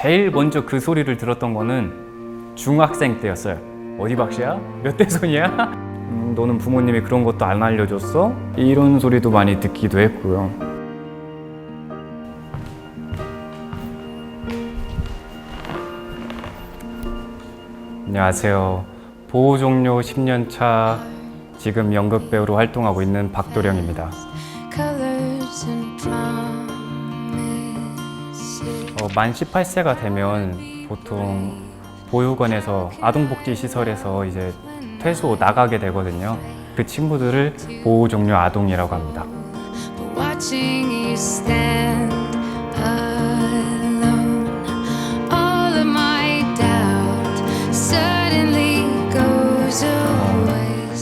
제일 먼저 그 소리를 들었던 거는 중학생 때였어요. 어디 박씨야? 몇 대 손이야? 음, 너는 부모님이 그런 것도 안 알려줬어? 이런 소리도 많이 듣기도 했고요. 안녕하세요. 보호 종료 10년 차 지금 연극 배우로 활동하고 있는 박도령입니다. 만 18세가 되면 보통 보육원에서 아동복지 시설에서 이제 퇴소 나가게 되거든요. 그 친구들을 보호 종료 아동이라고 합니다.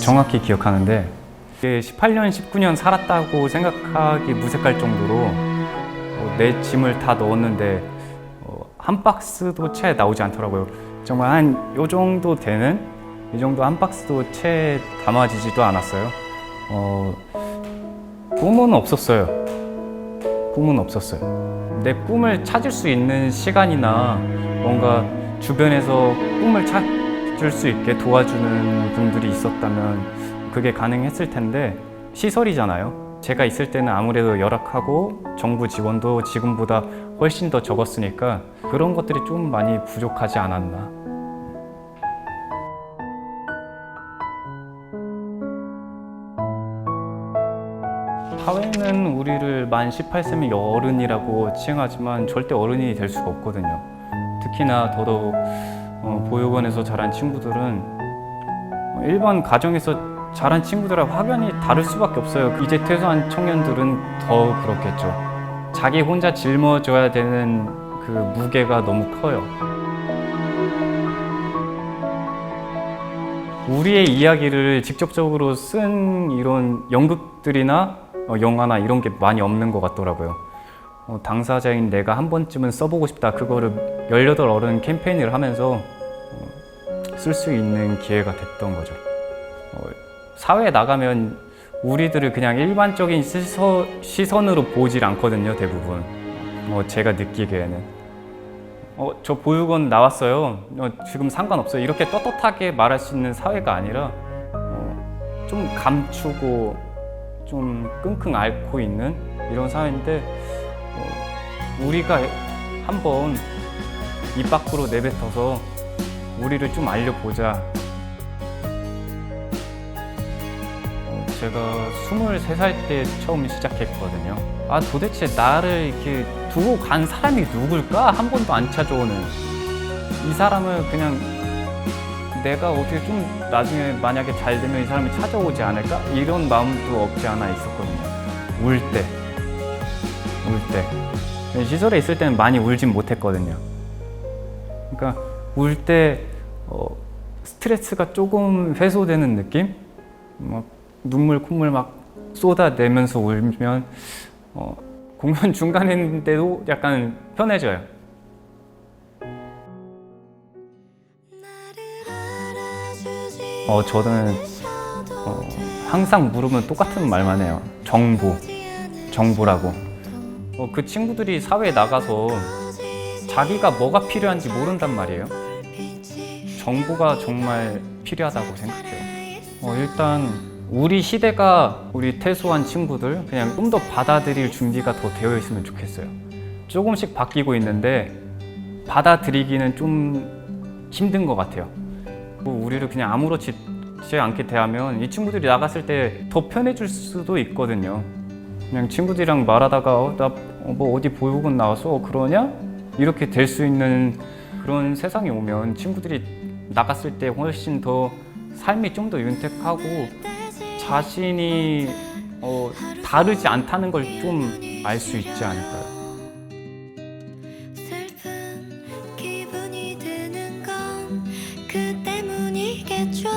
정확히 기억하는데 이게 18년, 19년 살았다고 생각하기 무색할 정도로 어, 내 짐을 다 넣었는데 어, 한 박스도 채 나오지 않더라고요. 정말 한 요 정도 되는 이 정도 한 박스도 채 담아지지도 않았어요. 어, 꿈은 없었어요. 꿈은 없었어요. 내 꿈을 찾을 수 있는 시간이나 뭔가 주변에서 꿈을 찾을 수 있게 도와주는 분들이 있었다면 그게 가능했을 텐데 시설이잖아요. 제가 있을 때는 아무래도 열악하고 정부 지원도 지금보다 훨씬 더 적었으니까 그런 것들이 좀 많이 부족하지 않았나. 사회는 우리를 만 18세면 어른이라고 칭하지만 절대 어른이 될 수가 없거든요. 특히나 더더욱 어, 보육원에서 자란 친구들은 일반 가정에서 자란 친구들하고 확연히 다를 수밖에 없어요. 이제 퇴소한 청년들은 더 그렇겠죠. 자기 혼자 짊어져야 되는 그 무게가 너무 커요. 우리의 이야기를 직접적으로 쓴 이런 연극들이나 어, 영화나 이런 게 많이 없는 것 같더라고요. 어, 당사자인 내가 한 번쯤은 써보고 싶다. 그거를 18 어른 캠페인을 하면서 쓸 수 있는 기회가 됐던 거죠. 어, 사회에 나가면 우리들을 그냥 일반적인 시선으로 보질 않거든요, 대부분. 어, 제가 느끼기에는. 어, 저 보육원 나왔어요. 어, 지금 상관없어요. 이렇게 떳떳하게 말할 수 있는 사회가 아니라 어, 좀 감추고 좀 끙끙 앓고 있는 이런 사회인데 어, 우리가 한번 입 밖으로 내뱉어서 우리를 좀 알려보자. 제가 23살 때 처음 시작했거든요. 아, 도대체 나를 이렇게 두고 간 사람이 누굴까? 한 번도 안 찾아오는. 이 사람을 그냥 내가 어떻게 좀 나중에 만약에 잘 되면 이 사람이 찾아오지 않을까? 이런 마음도 없지 않아 있었거든요. 울 때. 울 때. 시설에 있을 때는 많이 울진 못했거든요. 그러니까 울 때 어, 스트레스가 조금 해소되는 느낌? 막 눈물 콧물 막 쏟아내면서 울면 어, 공연 중간인데도 약간 편해져요. 어, 저는 어, 항상 물으면 똑같은 말만 해요. 정보, 정보라고. 어, 그 친구들이 사회에 나가서 자기가 뭐가 필요한지 모른단 말이에요. 정보가 정말 필요하다고 생각해요. 어, 일단 우리 시대가 우리 퇴소한 친구들 그냥 좀 더 받아들일 준비가 더 되어 있으면 좋겠어요. 조금씩 바뀌고 있는데 받아들이기는 좀 힘든 것 같아요. 뭐 우리를 그냥 아무렇지 않게 대하면 이 친구들이 나갔을 때 더 편해질 수도 있거든요. 그냥 친구들이랑 말하다가 어, 나뭐 어디 보육원 나와서 어, 그러냐? 이렇게 될 수 있는 그런 세상이 오면 친구들이 나갔을 때 훨씬 더 삶이 좀 더 윤택하고 자신이 어, 다르지 않다는 걸 좀 알 수 있지 않을까요? 그 때문이겠죠.